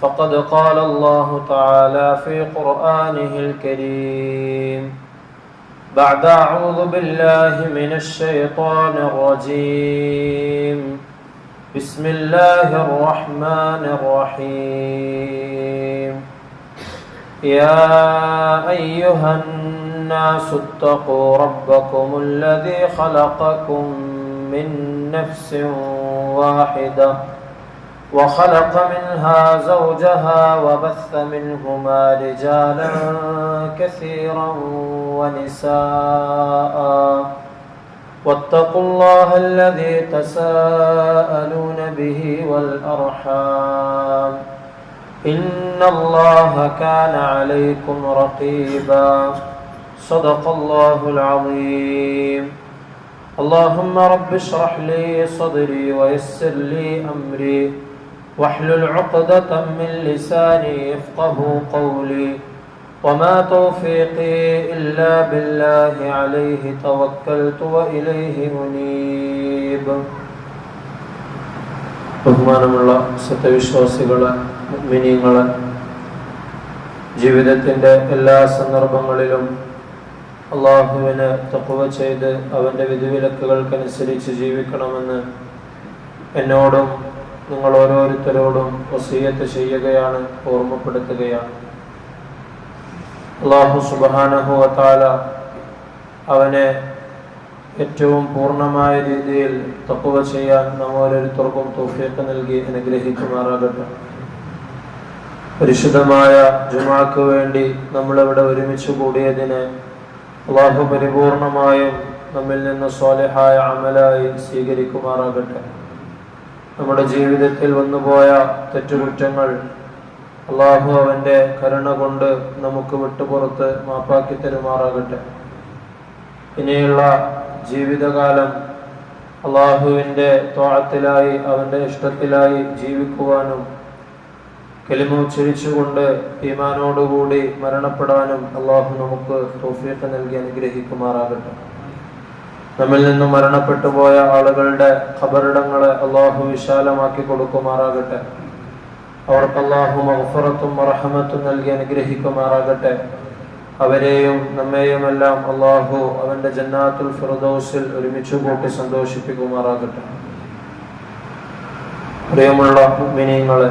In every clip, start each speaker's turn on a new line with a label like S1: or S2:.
S1: فقد قال الله تعالى في قرآنه الكريم. بعد أعوذ بالله من الشيطان الرجيم. بسم الله الرحمن الرحيم. يا أيها الناس اتقوا ربكم الذي خلقكم من نفس واحدة وخلق منها زوجها وبث منهما رجالا كثيرا ونساء. واتقوا الله الذي تساءلون به والأرحام. إن الله كان عليكم رقيبا. صدق الله العظيم. اللهم رب اشرح لي صدري ويسر لي أمري. واحلل عقدة من لساني يفقه قولي وما توفيقي إلا بالله عليه توكلت وإليه منيب ബഹുമാനമുള്ള സത്യവിശ്വാസികള് മിനിങ്ങള് ജീവിതത്തിന്റെ എല്ലാ സന്ദർഭങ്ങളിലും അള്ളാഹുവിന് തക്കുവ ചെയ്ത് അവന്റെ വിധിവിലക്കുകൾക്കനുസരിച്ച് ജീവിക്കണമെന്ന് എന്നോടും നിങ്ങൾ ഓരോരുത്തരോടും വസീയത്ത് ചെയ്യുകയാണ് ഓർമ്മപ്പെടുത്തുകയാണ്. അള്ളാഹു സുബാനഹുഅത്താല അവനെ ഏറ്റവും പൂർണമായ രീതിയിൽ തക്കുവ ചെയ്യാൻ നാം ഓരോരുത്തർക്കും തോഫിയൊക്കെ നൽകി അനുഗ്രഹിക്കുമാറാകട്ടെ. പരിശുദ്ധമായ ജുമാക്ക് വേണ്ടി നമ്മളിവിടെ ഒരുമിച്ച് കൂടിയതിന് അള്ളാഹു പരിപൂർണമായും നമ്മിൽ നിന്ന് സ്വാലഹായ അമലായി സ്വീകരിക്കുമാറാകട്ടെ. നമ്മുടെ ജീവിതത്തിൽ വന്നുപോയ തെറ്റുകുറ്റങ്ങൾ അള്ളാഹു അവന്റെ കരുണ കൊണ്ട് നമുക്ക് വിട്ടുപുറത്ത് മാപ്പാക്കി തരുമാറാകട്ടെ. ഇനിയുള്ള ജീവിതകാലം അള്ളാഹുവിന്റെ തോളത്തിലായി അവന്റെ ഇഷ്ടത്തിലായി ജീവിക്കുവാനും കെലിമ ഉച്ചരിച്ചുകൊണ്ട് ഈമാനോടുകൂടി മരണപ്പെടാനും അള്ളാഹു നമുക്ക് തോഫിയൊക്കെ നൽകി അനുഗ്രഹിക്കുമാറാകട്ടെ. നമ്മിൽ നിന്നും മരണപ്പെട്ടു പോയ ആളുകളുടെ ഖബറിടങ്ങളെ അള്ളാഹു വിശാലമാക്കി കൊടുക്കുമാറാകട്ടെ. അവർക്ക് അള്ളാഹു മഹഫറത്തും മറഹമത്തും നൽകി അനുഗ്രഹിക്കുമാറാകട്ടെ. അവരെയും നമ്മെയും എല്ലാം അള്ളാഹു അവന്റെ ജന്നാത്തുൽ ഫിറദൌസിൽ ഒരുമിച്ച് കൂട്ടി സന്തോഷിപ്പിക്കുമാറാകട്ടെ. പ്രിയമുള്ള മിനിങ്ങളെ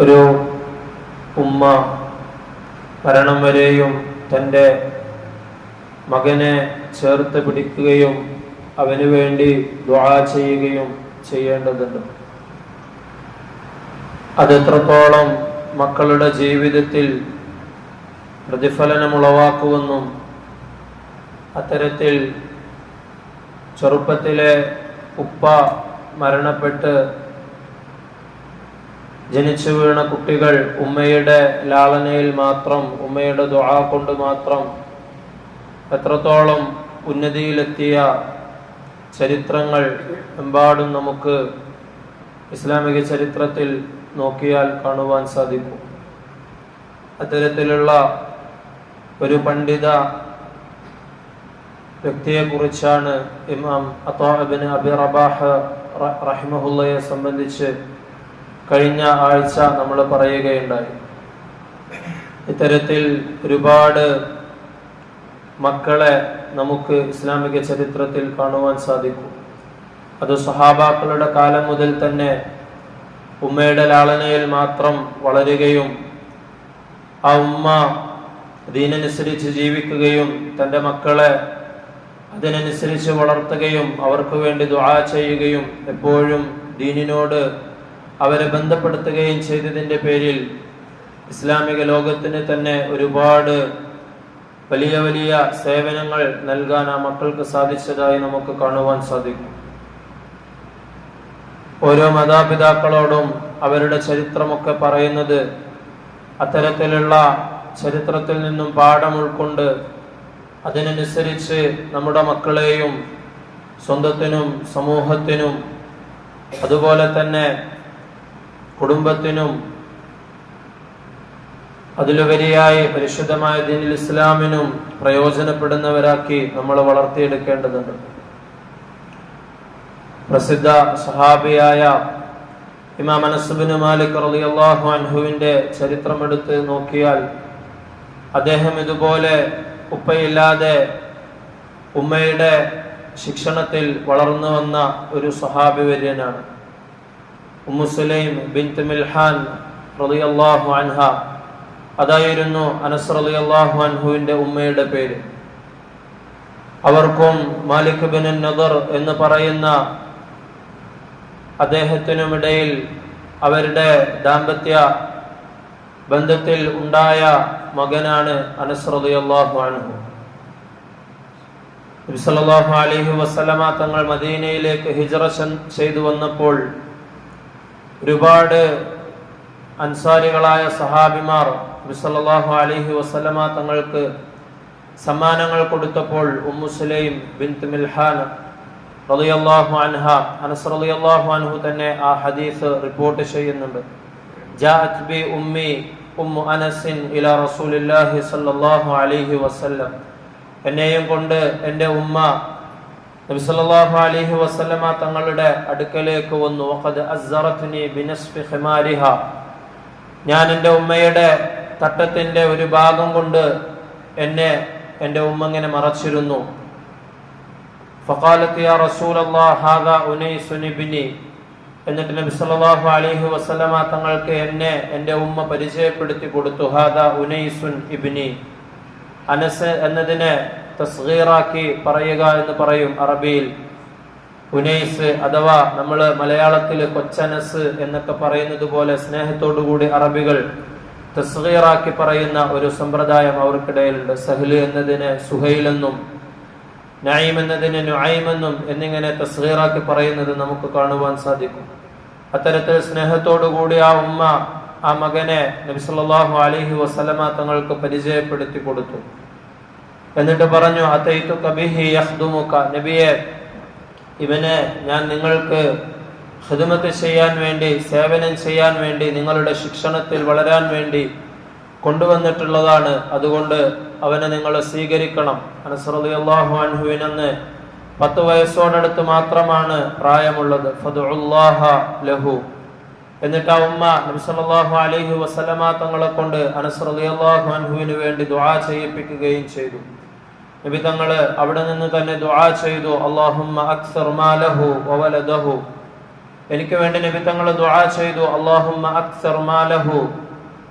S1: ഒരു ഉമ്മ മരണം വരെയും തന്റെ മകനെ ചേർത്ത് പിടിക്കുകയും അവന് വേണ്ടി ദ്വാ ചെയ്യുകയും ചെയ്യേണ്ടതുണ്ട്. അതെത്രത്തോളം മക്കളുടെ ജീവിതത്തിൽ പ്രതിഫലനമുളവാക്കുമെന്നും അത്തരത്തിൽ ചെറുപ്പത്തിലെ ഉപ്പ മരണപ്പെട്ട് ജനിച്ചു വീണ കുട്ടികൾ ഉമ്മയുടെ ലാളനയിൽ മാത്രം ഉമ്മയുടെ ദുആ കൊണ്ട് മാത്രം എത്രത്തോളം ഉന്നതിയിലെത്തിയ ചരിത്രങ്ങൾ എമ്പാടും നമുക്ക് ഇസ്ലാമിക ചരിത്രത്തിൽ നോക്കിയാൽ കാണുവാൻ സാധിക്കും. അത്തരത്തിലുള്ള ഒരു പണ്ഡിത വ്യക്തിയെക്കുറിച്ചാണ് ഇമാം അത്താഹബിന് അബി റബാഹ് റഹിമഹുല്ലയെ സംബന്ധിച്ച് കഴിഞ്ഞ ആഴ്ച നമ്മൾ പറയുകയുണ്ടായി. ഇത്തരത്തിൽ ഒരുപാട് മക്കളെ നമുക്ക് ഇസ്ലാമിക ചരിത്രത്തിൽ കാണുവാൻ സാധിക്കും. അത് സഹാബാക്കളുടെ കാലം മുതൽ തന്നെ ഉമ്മയുടെ ലാളനയിൽ മാത്രം വളരുകയും ആ ഉമ്മ ദീനനുസരിച്ച് ജീവിക്കുകയും തന്റെ മക്കളെ അതിനനുസരിച്ച് വളർത്തുകയും അവർക്ക് വേണ്ടി ദുആ ചെയ്യുകയും എപ്പോഴും ദീനിനോട് അവരെ ബന്ധപ്പെടുത്തുകയും ചെയ്തതിന്റെ പേരിൽ ഇസ്ലാമിക ലോകത്തിന് തന്നെ ഒരുപാട് വലിയ വലിയ സേവനങ്ങൾ നൽകാൻ ആ മക്കൾക്ക് സാധിച്ചതായി നമുക്ക് കാണുവാൻ സാധിക്കും. ഓരോ മാതാപിതാക്കളോടും അവരുടെ ചരിത്രമൊക്കെ പറയുന്നത് അത്തരത്തിലുള്ള ചരിത്രത്തിൽ നിന്നും പാഠം ഉൾക്കൊണ്ട് അതിനനുസരിച്ച് നമ്മുടെ മക്കളെയും സ്വന്തത്തിനും സമൂഹത്തിനും അതുപോലെ തന്നെ കുടുംബത്തിനും അതിലുപരിയായി പരിശുദ്ധമായ ദീനിൽ ഇസ്ലാമിനും പ്രയോജനപ്പെടുന്നവരാക്കി നമ്മൾ വളർത്തിയെടുക്കേണ്ടതുണ്ട്. പ്രസിദ്ധ സഹാബിയായ ഇമാം അനസുബിന് മാലിക് റളിയല്ലാഹു അൻഹുവിന്റെ ചരിത്രമെടുത്ത് നോക്കിയാൽ അദ്ദേഹം ഇതുപോലെ ഉപ്പയില്ലാതെ ഉമ്മയുടെ ശിക്ഷണത്തിൽ വളർന്നു വന്ന ഒരു സഹാബി വര്യനാണ്. ഉമ്മുസുലൈം ബിൻ മിൽഹാൻ റളിയല്ലാഹു അൻഹ അതായിരുന്നു അനസ്രലി അള്ളാഹു അൻഹുവിന്റെ ഉമ്മയുടെ പേര്. അവർക്കും മാലിക് ബിൻ നദർ എന്ന് പറയുന്ന അദ്ദേഹത്തിനുമിടയിൽ അവരുടെ ദാമ്പത്യ ബന്ധത്തിൽ ഉണ്ടായ മകനാണ് അനസ്രലി അള്ളാഹു അൻഹു. നബി സല്ലല്ലാഹു അലൈഹി വസല്ലമ തങ്ങൾ മദീനയിലേക്ക് ഹിജറ ചെയ്തു വന്നപ്പോൾ ഒരുപാട് അൻസാരികളായ സഹാബിമാർ നബി അലിഹി വസല്ലമ തങ്ങൾക്ക് സമ്മാനങ്ങൾ കൊടുത്തപ്പോൾ ഉമ്മുസുലൈം ബിൻത് മിൽഹാൻ റളിയല്ലാഹു അൻഹ അനസ് റളിയല്ലാഹു അൻഹു തന്നെ ആ ഹദീസ് റിപ്പോർട്ട് ചെയ്യുന്നുണ്ട്. ജാഅത് ബി ഉമ്മി ഉമ്മു അനസിൻ ഇലാ റസൂലില്ലാഹി സ്വല്ലല്ലാഹു അലൈഹി വസല്ലം. എന്നെയും കൊണ്ട് എന്റെ ഉമ്മ നബി സല്ലല്ലാഹു അലൈഹി വസല്ലമ തങ്ങളുടെ അടുക്കലേക്ക് വന്നു. വഖദ് അസ്സറത്നി ബിനസ്ഫി ഖിമാരിഹ. ഞാൻ എന്റെ ഉമ്മയുടെ തട്ടത്തിന്റെ ഒരു ഭാഗം കൊണ്ട് എന്നെ എന്റെ ഉമ്മ ഇങ്ങനെ മറച്ചിരുന്നു. യാ എന്നിട്ട് നബി സല്ലല്ലാഹു അലൈഹി വസല്ലമ തങ്ങൾക്ക് എന്നെ എന്റെ ഉമ്മ പരിചയപ്പെടുത്തി കൊടുത്തു. ഹാദ ഉനൈസുൻ ഇബ്നി. അനസ് എന്നതിനെ തസ്ഗീറാക്കി പറയുക എന്ന് പറയും അറബിയിൽ. ഉനൈസ് അഥവാ നമ്മൾ മലയാളത്തിൽ കൊച്ചനസ് എന്നൊക്കെ പറയുന്നത് പോലെ സ്നേഹത്തോടുകൂടി അറബികൾ തസ്ഗീറാക്കി പറയുന്ന ഒരു സമ്പ്രദായം അവർക്കിടയിലുണ്ട്. സഹ്ല് എന്നതിന് സുഹൈൽ എന്നും നഈം എന്നതിന് എന്നും എന്നിങ്ങനെ തസ്ഗീറാക്കി പറയുന്നത് നമുക്ക് കാണുവാൻ സാധിക്കും. അത്തരത്തിൽ സ്നേഹത്തോടുകൂടി ആ ഉമ്മ ആ മകനെ നബി സല്ലല്ലാഹു അലൈഹി വസല്ലമ തങ്ങൾക്ക് പരിചയപ്പെടുത്തി കൊടുത്തു. എന്നിട്ട് പറഞ്ഞു അതൈതു കബിഹി യഖ്ദുമുക. നബിയെ ഇവനെ ഞാൻ നിങ്ങൾക്ക് ഖിദ്മത്ത് ചെയ്യാൻ വേണ്ടി സേവനം ചെയ്യാൻ വേണ്ടി നിങ്ങളുടെ ശിക്ഷണത്തിൽ വളരാൻ വേണ്ടി കൊണ്ടുവന്നിട്ടുള്ളതാണ്. അതുകൊണ്ട് അവനെ നിങ്ങൾ സ്വീകരിക്കണം. അനസ്രളിയല്ലാഹു അൻഹുവിനെന്ന് പത്ത് വയസ്സോടടുത്ത് മാത്രമാണ് പ്രായമുള്ളത്. ഫദുല്ലാഹ ലഹു. എന്നിട്ട് ആ ഉമ്മ നബി അലഹി വസല്ലമ തങ്ങളെ കൊണ്ട് അനസ് അള്ളാഹു അൻഹുവിന് വേണ്ടി ദുആ ചെയ്യിപ്പിക്കുകയും ചെയ്തു. നബി തങ്ങൾ അവിടെ നിന്ന് തന്നെ ദുആ ചെയ്തു. അല്ലാഹുമ്മ അക്സർ മാലഹു വവലദഹു. എനിക്ക് വേണ്ടി നബി തങ്ങൾ ദുആ ചെയ്തു. അല്ലാഹുമ്മ അക്സർ മാലഹു.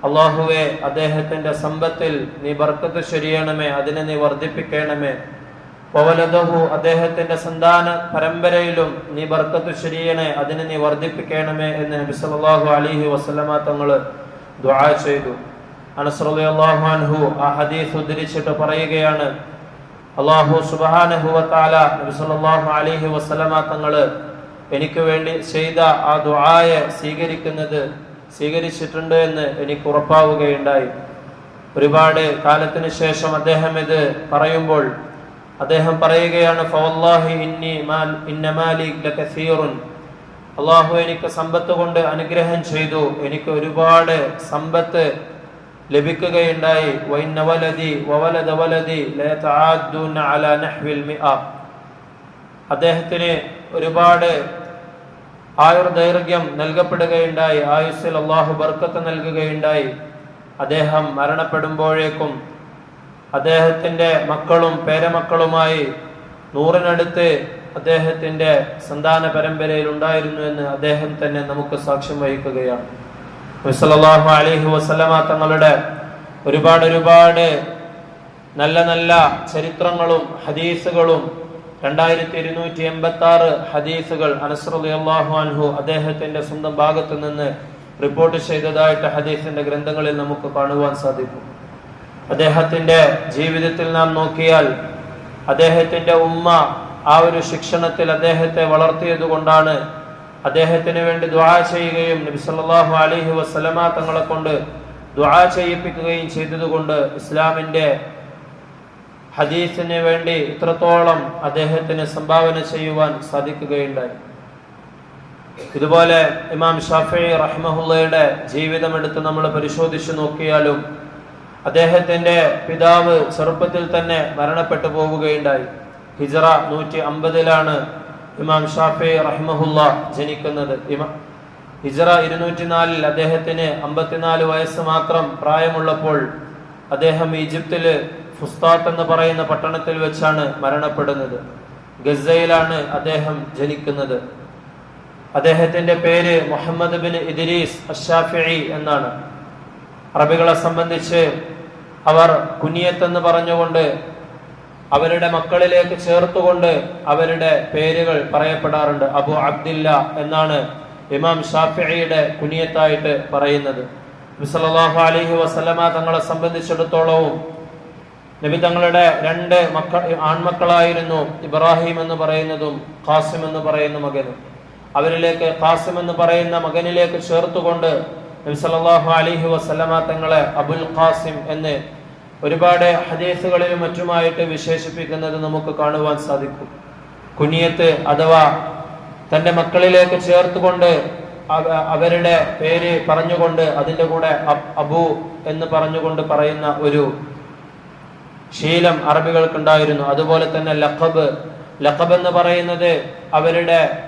S1: അള്ളാഹുവെ അദ്ദേഹത്തിന്റെ സമ്പത്തിൽ നീ ബർക്കത്ത് ശരിയണമേ അതിനെ നീ വർദ്ധിപ്പിക്കണമേ. പവലതഹു അദ്ദേഹത്തിന്റെ സന്താന പരമ്പരയിലും നീ ബർക്കത്ത് ശരിയണേ അതിനെ നീ വർദ്ധിപ്പിക്കണമേ എന്ന് നബി സല്ലല്ലാഹു അലൈഹി വസല്ലമ തങ്ങൾ ദുആ ചെയ്തു. അനസ് റളിയല്ലാഹു അൻഹു ആ ഹദീസ് ഉദ്ധരിച്ചിട്ട് പറയുകയാണ് അള്ളാഹു സുബ്ഹാനഹു വ തആല നബി സല്ലല്ലാഹു അലൈഹി വസല്ലമ തങ്ങൾ എനിക്ക് വേണ്ടി ചെയ്ത ആ ദുആയെ സ്വീകരിക്കുന്നത് സ്വീകരിച്ചിട്ടുണ്ട് എന്ന് എനിക്ക് ഉറപ്പാവുകയുണ്ടായി. ഒരുപാട് കാലത്തിന് ശേഷം അദ്ദേഹം ഇത് പറയുമ്പോൾ അദ്ദേഹം പറയുകയാണ് അള്ളാഹു എനിക്ക് സമ്പത്ത് കൊണ്ട് അനുഗ്രഹം ചെയ്തു. എനിക്ക് ഒരുപാട് സമ്പത്ത് ലഭിക്കുകയുണ്ടായി. അദ്ദേഹത്തിന് ഒരുപാട് ആയുർദൈർഘ്യം നൽകപ്പെടുകയുണ്ടായി. ആയുസ്സിൽ അള്ളാഹു ബർക്കത്ത് നൽകുകയുണ്ടായി. അദ്ദേഹം മരണപ്പെടുമ്പോഴേക്കും അദ്ദേഹത്തിന്റെ മക്കളും പേരമക്കളുമായി നൂറിനടുത്ത് അദ്ദേഹത്തിന്റെ സന്താന പരമ്പരയിൽ ഉണ്ടായിരുന്നു എന്ന് അദ്ദേഹം തന്നെ നമുക്ക് സാക്ഷ്യം വഹിക്കുകയാണ്. സല്ലല്ലാഹു അലൈഹി തങ്ങളുടെ ഒരുപാട് ഒരുപാട് നല്ല നല്ല ചരിത്രങ്ങളും ഹദീസുകളും രണ്ടായിരത്തി ഇരുന്നൂറ്റി എൺപത്തി ആറ് ഹദീസുകൾ അനസ്രലി അള്ളാഹു അൻഹു അദ്ദേഹത്തിന്റെ സ്വന്തം ഭാഗത്ത് നിന്ന് റിപ്പോർട്ട് ചെയ്തതായിട്ട് ഹദീസിന്റെ ഗ്രന്ഥങ്ങളിൽ നമുക്ക് കാണുവാൻ സാധിക്കും. അദ്ദേഹത്തിന്റെ ജീവിതത്തിൽ നാം നോക്കിയാൽ അദ്ദേഹത്തിന്റെ ഉമ്മ ആ ഒരു ശിക്ഷണത്തിൽ അദ്ദേഹത്തെ വളർത്തിയത് കൊണ്ടാണ് അദ്ദേഹത്തിന് വേണ്ടി ദ്വാ ചെയ്യുകയും നബി സല്ലല്ലാഹു അലൈഹി വസല്ലമ തങ്ങളെ കൊണ്ട് ദ്വാ ചെയ്യിപ്പിക്കുകയും ചെയ്തതുകൊണ്ട് ഇസ്ലാമിന്റെ ഹദീസിന് വേണ്ടി ഇത്രത്തോളം അദ്ദേഹത്തിന് സംഭാവന ചെയ്യുവാൻ സാധിക്കുകയുണ്ടായി. ഇതുപോലെ ഇമാം ഷാഫി ജീവിതം എടുത്ത് നമ്മൾ പരിശോധിച്ചു നോക്കിയാലും അദ്ദേഹത്തിന്റെ പിതാവ് ചെറുപ്പത്തിൽ തന്നെ മരണപ്പെട്ടു പോവുകയുണ്ടായി. ഹിജറ നൂറ്റി അമ്പതിലാണ് ഇമാം ഷാഫി റഹ്മഹുല്ല ജനിക്കുന്നത് ഇമാ. ഹിജറ ഇരുന്നൂറ്റി നാലിൽ അദ്ദേഹത്തിന് അമ്പത്തിനാല് വയസ്സ് മാത്രം പ്രായമുള്ളപ്പോൾ അദ്ദേഹം ഈജിപ്തിൽ ഫുസ്താത്ത് എന്ന് പറയുന്ന പട്ടണത്തിൽ വെച്ചാണ് മരണപ്പെടുന്നത്. ഗസയിലാണ് അദ്ദേഹം ജനിക്കുന്നത്. അദ്ദേഹത്തിന്റെ പേര് മുഹമ്മദ് ബിൻ ഇദ്രീസ് അഷാഫി എന്നാണ്. അറബികളെ സംബന്ധിച്ച് അവർ കുനിയത്ത് എന്ന് പറഞ്ഞുകൊണ്ട് അവരുടെ മക്കളിലേക്ക് ചേർത്തുകൊണ്ട് അവരുടെ പേരുകൾ പറയപ്പെടാറുണ്ട്. അബു അബ്ദില്ല എന്നാണ് ഇമാം ഷാഫിയുടെ കുനിയത്തായിട്ട് പറയുന്നത്. സല്ലല്ലാഹു അലൈഹി വസല്ലമ തങ്ങളെ സംബന്ധിച്ചിടത്തോളവും നബി തങ്ങളുടെ രണ്ട് മക്കൾ ആൺമക്കളായിരുന്നു ഇബ്രാഹിം എന്ന് പറയുന്നതും ഖാസിം എന്ന് പറയുന്ന മകനും. അവരിലേക്ക് ഖാസിം എന്ന് പറയുന്ന മകനിലേക്ക് ചേർത്തുകൊണ്ട് നബി സല്ലല്ലാഹു അലൈഹി വസല്ലമ തങ്ങളെ അബുൽ ഖാസിം എന്ന് ഒരുപാട് ഹദീസുകളിലും മറ്റുമായിട്ട് വിശേഷിപ്പിക്കുന്നത് നമുക്ക് കാണുവാൻ സാധിക്കും. കുനിയത്ത് അഥവാ തന്റെ മക്കളിലേക്ക് ചേർത്തുകൊണ്ട് അവ- അവരുടെ പേര് പറഞ്ഞുകൊണ്ട് അതിന്റെ കൂടെ അബ്- എന്ന് പറഞ്ഞുകൊണ്ട് പറയുന്ന ഒരു ശീലം അറബികൾക്കുണ്ടായിരുന്നു. അതുപോലെ തന്നെ ലഖബ് ലഖബ് എന്ന് പറയുന്നത് അവരുടെ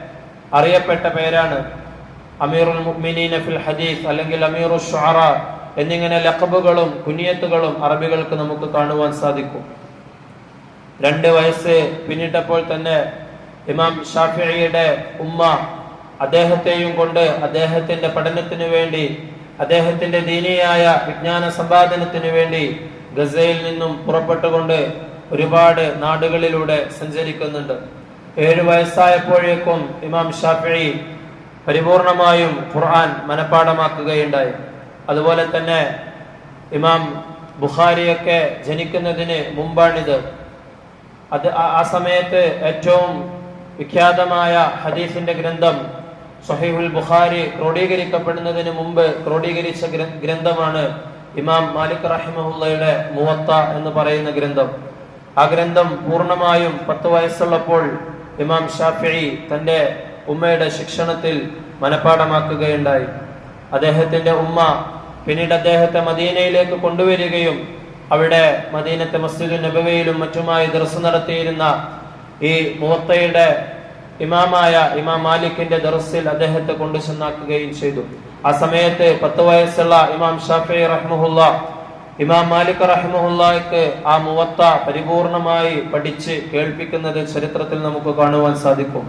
S1: അറിയപ്പെട്ട പേരാണ്. അമീറുൽ മുഅ്മിനീന ഫിൽ ഹദീസ് അല്ലെങ്കിൽ അമീറു ഷുഅറ എന്നിങ്ങനെ ലക്കബുകളും കുനിയത്തുകളും അറബികൾക്ക് നമുക്ക് കാണുവാൻ സാധിക്കും. രണ്ട് വയസ്സ് പിന്നിട്ടപ്പോൾ തന്നെ ഇമാം ഷാഫിയുടെ ഉമ്മ അദ്ദേഹത്തെയും കൊണ്ട് അദ്ദേഹത്തിന്റെ പഠനത്തിനു വേണ്ടി അദ്ദേഹത്തിന്റെ ദീനിയായ വിജ്ഞാന സമ്പാദനത്തിനു വേണ്ടി ഗസയിൽ നിന്നും പുറപ്പെട്ടുകൊണ്ട് ഒരുപാട് നാടുകളിലൂടെ സഞ്ചരിക്കുന്നുണ്ട്. ഏഴു വയസ്സായപ്പോഴേക്കും ഇമാം ഷാഫി പരിപൂർണമായും ഖുർആൻ മനഃപ്പാടമാക്കുകയുണ്ടായി അതുപോലെ തന്നെ ഇമാം ബുഖാരിയൊക്കെ ജനിക്കുന്നതിന് മുമ്പാണിത്. അത് ആ- സമയത്ത് ഏറ്റവും വിഖ്യാതമായ ഹദീസിന്റെ ഗ്രന്ഥം സഹീഹുൽ ബുഖാരി ക്രോഡീകരിക്കപ്പെടുന്നതിന് മുമ്പ് ക്രോഡീകരിച്ച ഗ്രന്ഥമാണ് ഇമാം മാലിക് റഹിമഹുല്ലയുടെ മുവത്ത എന്ന് പറയുന്ന ഗ്രന്ഥം. ആ ഗ്രന്ഥം പൂർണമായും പത്ത് വയസ്സുള്ളപ്പോൾ ഇമാം ഷാഫി തന്റെ ഉമ്മയുടെ ശിക്ഷണത്തിൽ മനഃപ്പാടമാക്കുകയുണ്ടായി അദ്ദേഹത്തിന്റെ ഉമ്മ പിന്നീട് അദ്ദേഹത്തെ മദീനയിലേക്ക് കൊണ്ടുവരികയും അവിടെ മദീനത്തെ മസ്ജിദ് നബവയിലും മറ്റുമായി ദർസ് നടത്തിയിരുന്ന ഈ മുവത്തയുടെ ഇമാമായ ഇമാം മാലിക്കിന്റെ ദർസിൽ അദ്ദേഹത്തെ കൊണ്ടു ചെന്നാക്കുകയും ചെയ്തു. ആ സമയത്ത് പത്ത് വയസ്സുള്ള ഇമാം ഷാഫി റഹ്മുല്ല ഇമാം മാലിക് റഹ്മുല്ലാക്ക് ആ മുവത്ത പരിപൂർണമായി പഠിച്ച് കേൾപ്പിക്കുന്നത് ചരിത്രത്തിൽ നമുക്ക് കാണുവാൻ സാധിക്കും.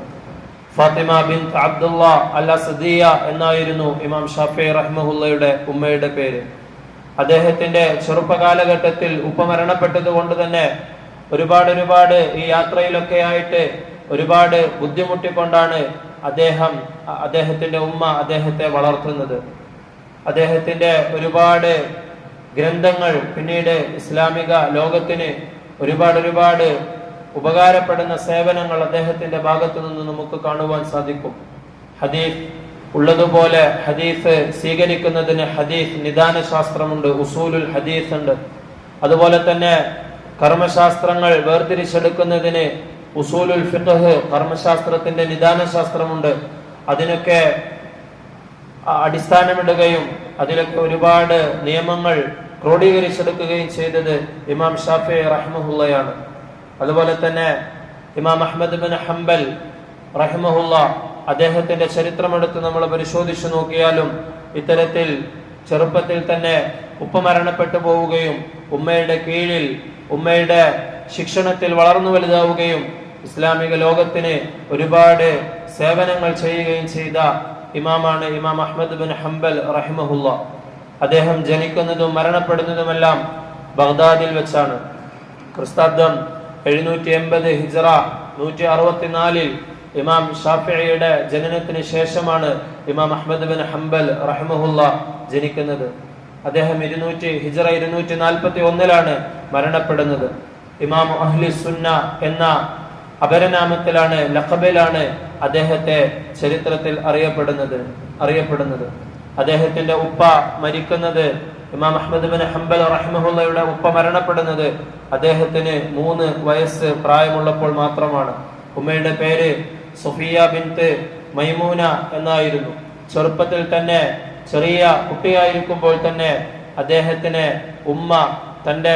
S1: ഫാത്തിമ ബിൻ അബ്ദുള്ള അല്ല സദിയ എന്നായിരുന്നു ഇമാം ഷാഫി റഹ്മുല്ലയുടെ ഉമ്മയുടെ പേര്. അദ്ദേഹത്തിന്റെ ചെറുപ്പകാലഘട്ടത്തിൽ ഉപ്പ മരണപ്പെട്ടത് കൊണ്ട് തന്നെ ഒരുപാട് ഒരുപാട് ഈ യാത്രയിലൊക്കെ ആയിട്ട് ഒരുപാട് ബുദ്ധിമുട്ടിക്കൊണ്ടാണ് അദ്ദേഹം അദ്ദേഹത്തിന്റെ ഉമ്മ അദ്ദേഹത്തെ വളർത്തുന്നത്. അദ്ദേഹത്തിന്റെ ഒരുപാട് ഗ്രന്ഥങ്ങൾ പിന്നീട് ഇസ്ലാമിക ലോകത്തിന് ഒരുപാട് ഒരുപാട് ഉപകാരപ്പെടുന്ന സേവനങ്ങൾ അദ്ദേഹത്തിന്റെ ഭാഗത്തു നിന്ന് നമുക്ക് കാണുവാൻ സാധിക്കും. ഹദീഫ് ഉള്ളതുപോലെ ഹദീഫ് സ്വീകരിക്കുന്നതിന് ഹദീഫ് നിദാന ശാസ്ത്രമുണ്ട് ഉസൂലുൽ ഹദീഫ് ഉണ്ട്. അതുപോലെ തന്നെ കർമ്മശാസ്ത്രങ്ങൾ വേർതിരിച്ചെടുക്കുന്നതിന് ഉസൂലുൽ ഫിഖ് കർമ്മശാസ്ത്രത്തിന്റെ നിദാന ശാസ്ത്രമുണ്ട് അതിനൊക്കെ അടിസ്ഥാനമിടുകയും അതിലൊക്കെ ഒരുപാട് നിയമങ്ങൾ ക്രോഡീകരിച്ചെടുക്കുകയും ചെയ്തത് ഇമാം ഷാഫി റഹ്മഹുല്ലയാണ് അതുപോലെ തന്നെ ഇമാം അഹമ്മദ് ബിൻ ഹംബൽ റഹിമഹുല്ല അദ്ദേഹത്തിന്റെ ചരിത്രമെടുത്ത് നമ്മൾ പരിശോധിച്ചു നോക്കിയാലും ഇത്തരത്തിൽ ചെറുപ്പത്തിൽ തന്നെ ഉപ്പ മരണപ്പെട്ടു പോവുകയും ഉമ്മയുടെ കീഴിൽ ഉമ്മയുടെ ശിക്ഷണത്തിൽ വളർന്നു വലുതാവുകയും ഇസ്ലാമിക ലോകത്തിന് ഒരുപാട് സേവനങ്ങൾ ചെയ്യുകയും ചെയ്ത ഇമാമാണ് ഇമാം അഹമ്മദ് ബിൻ ഹംബൽ റഹിമഹുല്ല. അദ്ദേഹം ജനിക്കുന്നതും മരണപ്പെടുന്നതുമെല്ലാം ബഗ്ദാദിൽ വെച്ചാണ്. ക്രിസ്താബ്ദം എഴുന്നൂറ്റി എൺപത് ഹിജറ നൂറ്റി അറുപത്തിനാലിൽ ഇമാം ഷാഫിയുടെ ജനനത്തിന് ശേഷമാണ് ഇമാം അഹമ്മദ് ബിൻ ഹംബൽ റഹ്മുല്ല ജനിക്കുന്നത്. അദ്ദേഹം ഇരുന്നൂറ്റി ഹിജറ ഇരുന്നൂറ്റി നാൽപ്പത്തി ഒന്നിലാണ് മരണപ്പെടുന്നത്. ഇമാം അഹ്ലി സുന്ന എന്ന അപരനാമത്തിലാണ് ലഖബിലാണ് അദ്ദേഹത്തെ ചരിത്രത്തിൽ അറിയപ്പെടുന്നത് അറിയപ്പെടുന്നത്. അദ്ദേഹത്തിന്റെ ഉപ്പ മരിക്കുന്നത് ഇമാം അഹമ്മദ് ബിൻ ഹംബൽ റഹ്മഹുള്ളയുടെ ഉപ്പ മരണപ്പെടുന്നത് അദ്ദേഹത്തിന് മൂന്ന് വയസ്സ് പ്രായമുള്ളപ്പോൾ മാത്രമാണ്. ഉമ്മയുടെ പേര് സുഫിയ ബിൻത്ത് മൈമൂന എന്നായിരുന്നു. ചെറുപ്പത്തിൽ തന്നെ ചെറിയ കുട്ടിയായിരിക്കുമ്പോൾ തന്നെ അദ്ദേഹത്തിന് ഉമ്മ തന്റെ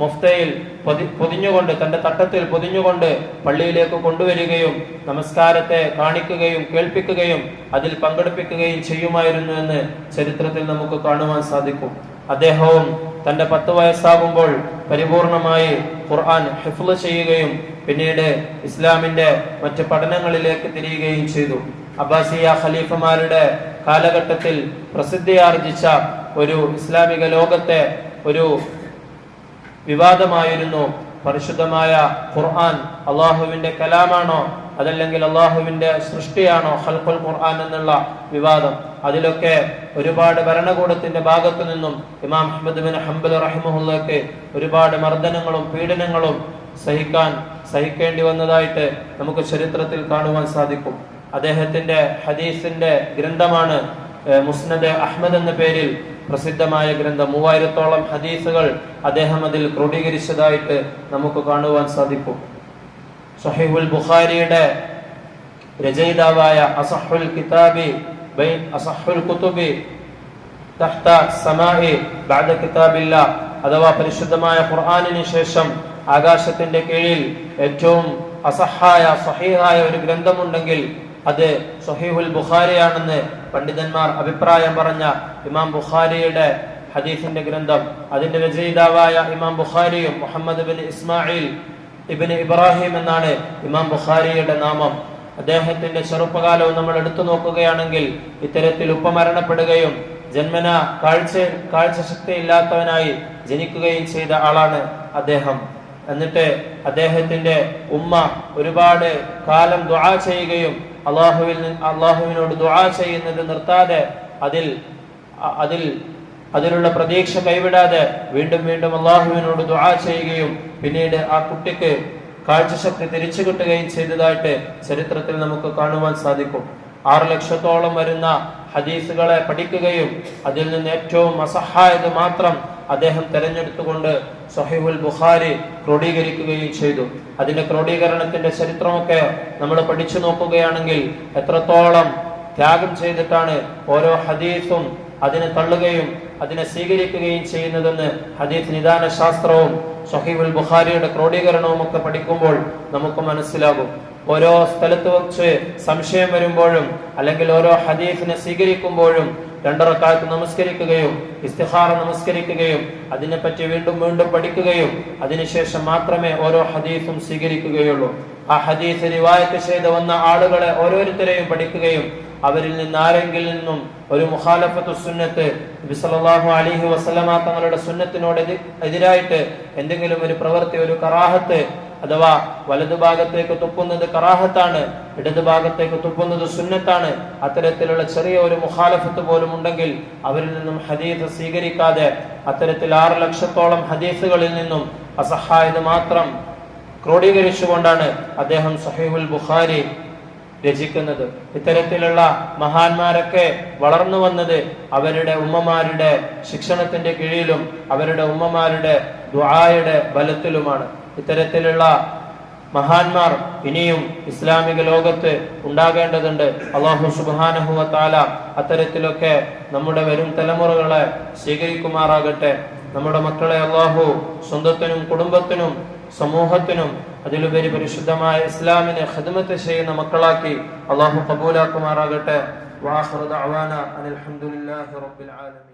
S1: മുഫ്തയിൽ പൊതി പൊതിഞ്ഞുകൊണ്ട് തന്റെ തട്ടത്തിൽ പൊതിഞ്ഞുകൊണ്ട് പള്ളിയിലേക്ക് കൊണ്ടുവരികയും നമസ്കാരത്തെ കാണിക്കുകയും കേൾപ്പിക്കുകയും അതിൽ പങ്കെടുപ്പിക്കുകയും ചെയ്യുമായിരുന്നു എന്ന് ചരിത്രത്തിൽ നമുക്ക് കാണുവാൻ സാധിക്കും. അദ്ദേഹവും തന്റെ പത്ത് വയസ്സാകുമ്പോൾ പരിപൂർണമായി ഖുർആൻ ഹിഫ്ള് ചെയ്യുകയും പിന്നീട് ഇസ്ലാമിന്റെ മറ്റ് പഠനങ്ങളിലേക്ക് തിരിയുകയും ചെയ്തു. അബ്ബാസിയ ഖലീഫമാരുടെ കാലഘട്ടത്തിൽ പ്രസിദ്ധിയാർജിച്ച ഒരു ഇസ്ലാമിക ലോകത്തെ ഒരു വിവാദമായിരുന്നു. പരിശുദ്ധമായ ഖുർആൻ അള്ളാഹുവിന്റെ കലാമാണോ? അതല്ലെങ്കിൽ അള്ളാഹുവിന്റെ സൃഷ്ടിയാണോ? ഹൽഖുൽ ഖുർആൻ എന്നുള്ള വിവാദം. അതിലൊക്കെ ഒരുപാട് ഭരണകൂടത്തിന്റെ ഭാഗത്തു നിന്നും ഇമാം അഹമ്മദ് ബിൻ ഹംബൽ റഹിമുള്ളക്ക് ഒരുപാട് മർദ്ദനങ്ങളും പീഡനങ്ങളും സഹിക്കാൻ സഹിക്കേണ്ടി വന്നതായിട്ട് നമുക്ക് ചരിത്രത്തിൽ കാണുവാൻ സാധിക്കും. അദ്ദേഹത്തിന്റെ ഹദീസിന്റെ ഗ്രന്ഥമാണ് മുസ്നദ് അഹമ്മദ് എന്ന പേരിൽ പ്രസിദ്ധമായ ഗ്രന്ഥം. മൂവായിരത്തോളം ഹദീസുകൾ അദ്ദേഹം അതിൽ ക്രോഡീകരിച്ചതായിട്ട് നമുക്ക് കാണുവാൻ സാധിക്കും. സഹീഹുൽ ബുഖാരിയുടെ രചയിതാവായ അസഹുൽ കിതാബി അസഹുൽ കുത്തുബി തഹ്ത സമാഇ ബഅദ കിതാബില്ല അഥവാ പരിശുദ്ധമായ ഖുർആനിന് ശേഷം ആകാശത്തിന്റെ കീഴിൽ ഏറ്റവും അസഹായ സഹീഹായ ഒരു ഗ്രന്ഥമുണ്ടെങ്കിൽ അത് സഹീഹുൽ ബുഖാരിയാണെന്ന് പണ്ഡിതന്മാർ അഭിപ്രായം പറഞ്ഞ ഇമാം ബുഖാരിയുടെ ഹദീഫിന്റെ ഗ്രന്ഥം. അതിന്റെ രചയിതാവായ ഇമാം ബുഖാരിയും Muhammad bin Ismail ibn Ibrahim എന്നാണ് ഇമാം ബുഖാരിയുടെ നാമം. അദ്ദേഹത്തിന്റെ ചെറുപ്പകാലവും നമ്മൾ എടുത്തു നോക്കുകയാണെങ്കിൽ ഇത്തരത്തിൽ ഉപമരണപ്പെടുകയും ജന്മന കാഴ്ച കാഴ്ച ശക്തി ഇല്ലാത്തവനായി ജനിക്കുകയും ചെയ്ത ആളാണ് അദ്ദേഹം. എന്നിട്ട് അദ്ദേഹത്തിന്റെ ഉമ്മ ഒരുപാട് കാലം ദുആ ചെയ്യുകയും അള്ളാഹുവിൽ അള്ളാഹുവിനോട് ദുആ ചെയ്യുന്നത് നിർത്താതെ അതിൽ അതിൽ അതിലുള്ള പ്രതീക്ഷ കൈവിടാതെ വീണ്ടും വീണ്ടും അള്ളാഹുവിനോട് ദുആ ചെയ്യുകയും പിന്നീട് ആ കുട്ടിക്ക് കാഴ്ചശക്തി തിരിച്ചു കിട്ടുകയും ചെയ്തതായിട്ട് ചരിത്രത്തിൽ നമുക്ക് കാണുവാൻ സാധിക്കും. ആറ് ലക്ഷത്തോളം വരുന്ന ഹദീസുകളെ പഠിക്കുകയും അതിൽ നിന്ന് ഏറ്റവും അസഹായത് മാത്രം അദ്ദേഹം തെരഞ്ഞെടുത്തുകൊണ്ട് സഹീഹുൽ ബുഖാരി ക്രോഡീകരിക്കുകയും ചെയ്തു. അതിന്റെ ക്രോഡീകരണത്തിന്റെ ചരിത്രമൊക്കെ നമ്മൾ പഠിച്ചു നോക്കുകയാണെങ്കിൽ എത്രത്തോളം ത്യാഗം ചെയ്തിട്ടാണ് ഓരോ ഹദീസും അതിനെ തള്ളുകയും അതിനെ സ്വീകരിക്കുകയും ചെയ്യുന്നതെന്ന് ഹദീഫ് നിദാന ശാസ്ത്രവും സഹീബുൽ ബുഖാരിയുടെ ക്രോഡീകരണവും ഒക്കെ പഠിക്കുമ്പോൾ നമുക്ക് മനസ്സിലാകും. ഓരോ സ്ഥലത്ത് വെച്ച് സംശയം വരുമ്പോഴും അല്ലെങ്കിൽ ഓരോ ഹദീഫിനെ സ്വീകരിക്കുമ്പോഴും രണ്ടറക്കാലത്ത് നമസ്കരിക്കുകയും ഇസ്തിഹാറ നമസ്കരിക്കുകയും അതിനെപ്പറ്റി വീണ്ടും വീണ്ടും പഠിക്കുകയും അതിനുശേഷം മാത്രമേ ഓരോ ഹദീഫും സ്വീകരിക്കുകയുള്ളൂ. ആ ഹദീഫ് റിവായത്ത് ചെയ്ത് വന്ന ആളുകളെ ഓരോരുത്തരെയും പഠിക്കുകയും അവരിൽ നിന്ന് ആരെങ്കിലും നിന്നും ഒരു മുഹാലഫത്ത് സുന്നത്ത് ബിസലാഹു അലിഹു വസ്ലമ തങ്ങളുടെ സുന്നത്തിനോട് എതി- എതിരായിട്ട് എന്തെങ്കിലും ഒരു പ്രവൃത്തി ഒരു കറാഹത്ത് അഥവാ വലതു ഭാഗത്തേക്ക് തുപ്പുന്നത് കറാഹത്താണ് ഇടതുഭാഗത്തേക്ക് തുപ്പുന്നത് സുന്നത്താണ് അത്തരത്തിലുള്ള ചെറിയ ഒരു മുഖാലഫത്ത് പോലും ഉണ്ടെങ്കിൽ അവരിൽ നിന്നും ഹദീസ് സ്വീകരിക്കാതെ അത്തരത്തിൽ ആറ് ലക്ഷത്തോളം ഹദീസുകളിൽ നിന്നും അസഹായത് മാത്രം ക്രോഡീകരിച്ചുകൊണ്ടാണ് അദ്ദേഹം സഹീബുൽ ബുഖാരി രചിക്കുന്നത്. ഇത്തരത്തിലുള്ള മഹാന്മാരൊക്കെ വളർന്നു വന്നത് അവരുടെ ഉമ്മമാരുടെ ശിക്ഷണത്തിന്റെ കീഴിലും അവരുടെ ഉമ്മമാരുടെ ദ്വായയുടെ ബലത്തിലുമാണ്. ഇത്തരത്തിലുള്ള മഹാന്മാർ ഇനിയും ഇസ്ലാമിക ലോകത്ത് ഉണ്ടാകേണ്ടതുണ്ട്. അള്ളാഹു സുബാനഹുവ താല അത്തരത്തിലൊക്കെ നമ്മുടെ വരും തലമുറകളെ സ്വീകരിക്കുമാറാകട്ടെ. നമ്മുടെ മക്കളെ അള്ളാഹു സ്വന്തത്തിനും കുടുംബത്തിനും സമൂഹത്തിനും അതിലുപരി പരിശുദ്ധമായ ഇസ്ലാമിനെ ഹദ്മത്ത് ചെയ്യുന്ന മക്കളാക്കി അള്ളാഹു കബൂലാക്കുമാറാകട്ടെ. വാഹൃദ് അവാന അനിൽഹമുല്ലാഹി റബ്ബിൽ ആലമീൻ.